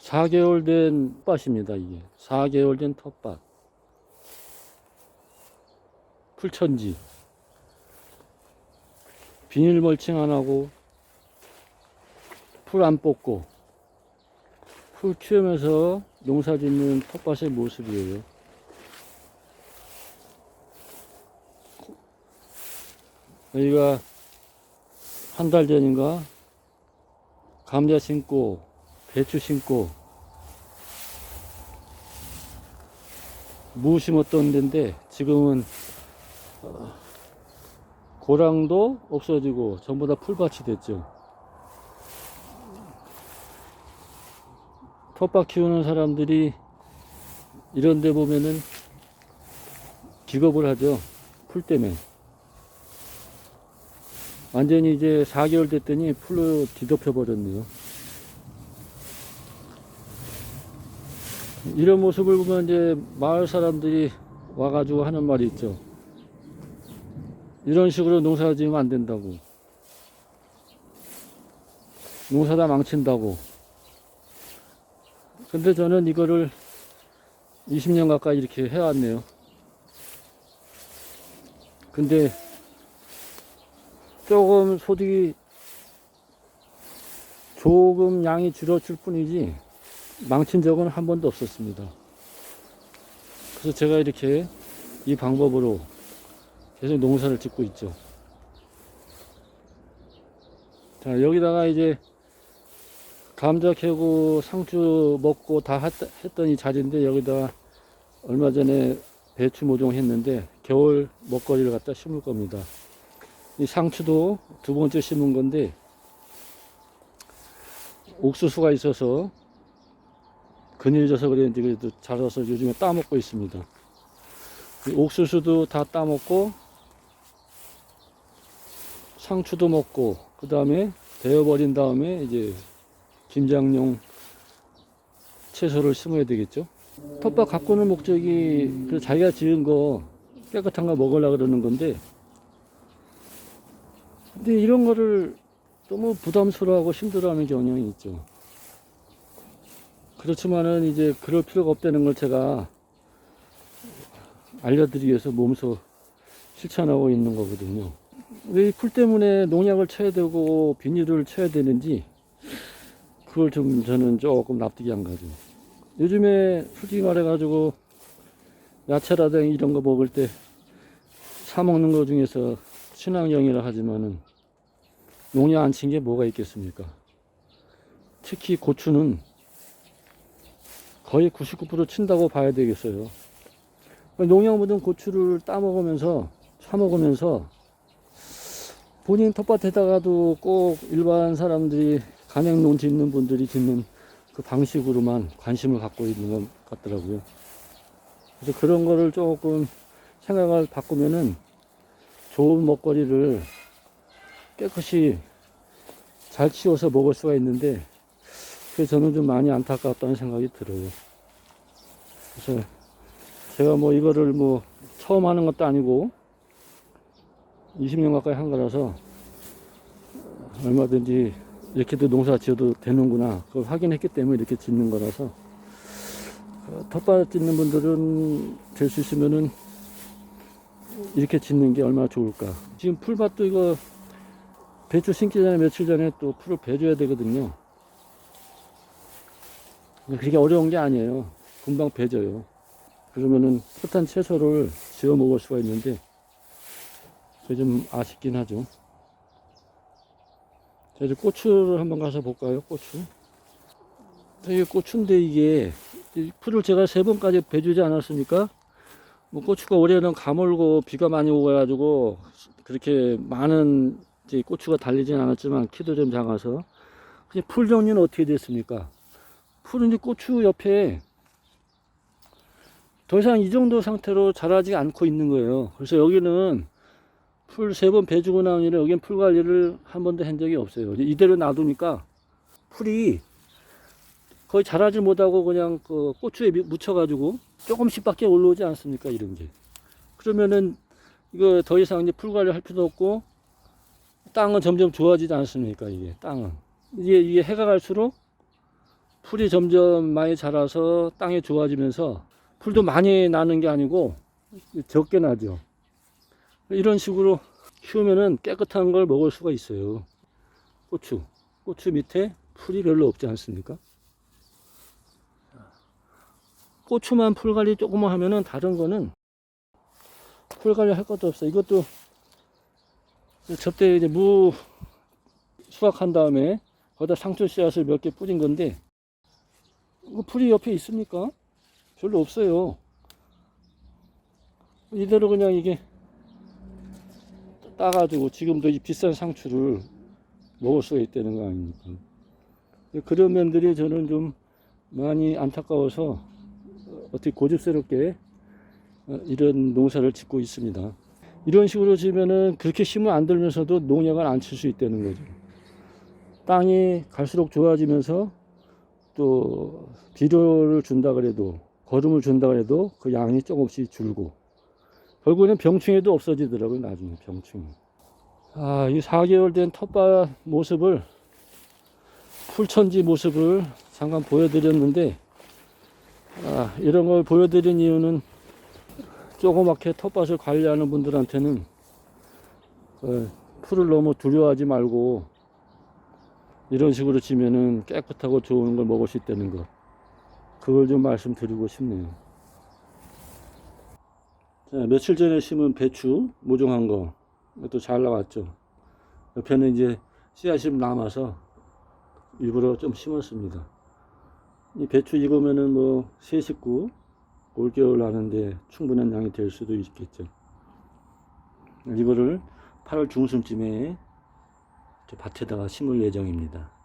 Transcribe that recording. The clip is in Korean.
4개월 된 텃밭입니다, 이게. 4개월 된 텃밭. 풀천지. 비닐 멀칭 안 하고, 풀 안 뽑고, 풀 키우면서 농사 짓는 텃밭의 모습이에요. 여기가 한 달 전인가 감자 심고 배추 심고 무 심었던 데인데 지금은 어, 고랑도 없어지고 전부 다 풀밭이 됐죠. 텃밭 키우는 사람들이 이런 데 보면은 기겁을 하죠. 풀 때문에. 완전히 이제 4개월 됐더니 풀로 뒤덮여 버렸네요. 이런 모습을 보면 이제 마을 사람들이 와가지고 하는 말이 있죠. 이런 식으로 농사 지으면 안 된다고. 농사 다 망친다고. 근데 저는 이거를 20년 가까이 이렇게 해왔네요. 근데 조금 소득이 조금 양이 줄었을 뿐이지 망친 적은 한 번도 없었습니다. 그래서 제가 이렇게 이 방법으로 계속 농사를 짓고 있죠. 자, 여기다가 이제 감자 캐고 상추 먹고 다 했- 했던 이 자리인데 여기다 얼마 전에 배추 모종 했는데 겨울 먹거리를 갖다 심을 겁니다. 이 상추도 두 번째 심은 건데 옥수수가 있어서 그늘져서 그랬는데 그래도 자라서 요즘에 따먹고 있습니다. 이 옥수수도 다 따먹고 상추도 먹고 그 다음에 데워버린 다음에 이제 김장용 채소를 심어야 되겠죠. 텃밭 가꾸는 목적이 그 자기가 지은 거 깨끗한 거 먹으려고 그러는 건데 근데 이런 거를 너무 부담스러워하고 힘들어하는 경향이 있죠. 그렇지만은 이제 그럴 필요가 없다는 걸 제가 알려드리기 위해서 몸소 실천하고 있는 거거든요. 왜 이 풀 때문에 농약을 쳐야 되고 비닐을 쳐야 되는지 그걸 좀 저는 조금 납득이 안 가죠. 요즘에 솔직히 말해가지고 야채라든가 이런 거 먹을 때 사 먹는 거 중에서 친환경이라 하지만은 농약 안 친 게 뭐가 있겠습니까? 특히 고추는 거의 99% 친다고 봐야 되겠어요. 농약 묻은 고추를 따먹으면서 사먹으면서 본인 텃밭에다가도 꼭 일반 사람들이 간행농 짓는 분들이 짓는 그 방식으로만 관심을 갖고 있는 것 같더라고요. 그래서 그런 거를 조금 생각을 바꾸면은 좋은 먹거리를 깨끗이 잘 치워서 먹을 수가 있는데 그래서 저는 좀 많이 안타깝다는 생각이 들어요. 그래서 제가 뭐 이거를 뭐 처음 하는 것도 아니고 20년 가까이 한 거라서 얼마든지 이렇게도 농사 지어도 되는구나. 그걸 확인했기 때문에 이렇게 짓는 거라서 어, 텃밭 짓는 분들은 될 수 있으면은 이렇게 짓는 게 얼마나 좋을까. 지금 풀밭도 이거 배추 심기 전에 며칠 전에 또 풀을 베줘야 되거든요 그게 어려운 게 아니에요 금방 베져요 그러면은 풋한 채소를 지어 먹을 수가 있는데 그게 좀 아쉽긴 하죠 자, 이제 고추를 한번 가서 볼까요? 고추. 이게 고추인데 이게 이 풀을 제가 세 번까지 베주지 않았습니까? 뭐 고추가 올해는 가물고 비가 많이 오가지고 그렇게 많은 이제 고추가 달리진 않았지만 키도 좀 작아서 풀 종류는 어떻게 됐습니까? 이제 고추 옆에 더 이상 이 정도 상태로 자라지 않고 있는 거예요. 그래서 여기는 풀 세번 베주고 나온 이래 여긴 풀 관리를 한 번도 한 적이 없어요. 이대로 놔두니까 풀이 거의 자라지 못하고 그냥 그 고추에 미- 묻혀가지고 조금씩 밖에 올라오지 않습니까? 이런 게. 그러면은 이거 더 이상 이제 풀 관리 할 필요 없고 땅은 점점 좋아지지 않습니까? 이게 땅은. 이게, 이게 해가 갈수록 풀이 점점 많이 자라서 땅이 좋아지면서 풀도 많이 나는 게 아니고 적게 나죠. 이런 식으로 키우면은 깨끗한 걸 먹을 수가 있어요. 고추. 고추 밑에 풀이 별로 없지 않습니까? 고추만 풀 관리 조금만 하면은 다른 거는 풀 관리 할 것도 없어. 이것도 접대 이제 무 수확한 다음에 거기다 상추 씨앗을 몇 개 뿌린 건데 풀이 옆에 있습니까? 별로 없어요. 이대로 그냥 이게 따가지고 지금도 이 비싼 상추를 먹을 수가 있다는 거 아닙니까? 그런 면들이 저는 좀 많이 안타까워서 어떻게 고집스럽게 어, 이런 농사를 짓고 있습니다. 이런 식으로 지면은 그렇게 힘을 안 들면서도 농약을 안 칠 수 있다는 거죠. 땅이 갈수록 좋아지면서 또 비료를 준다 그래도 거름을 준다 그래도 그 양이 조금씩 줄고 결국에는 병충해도 없어지더라고요 나중에 병충해. 아이 4개월 된 텃밭 모습을 풀천지 모습을 잠깐 보여드렸는데 아, 이런 걸 보여드린 이유는 조그맣게 텃밭을 관리하는 분들한테는 어, 풀을 너무 두려워하지 말고 이런 식으로 지면은 깨끗하고 좋은 걸 먹을 수 있다는 것. 그걸 좀 말씀드리고 싶네요. 자, 며칠 전에 심은 배추, 모종한 거. 이것도 잘 나왔죠. 옆에는 이제 씨앗이 좀 남아서 일부러 좀 심었습니다. 이 배추 익으면은 뭐, 세 식구, 올겨울 하는데 충분한 양이 될 수도 있겠죠. 이거를 8월 중순쯤에 저 밭에다가 심을 예정입니다.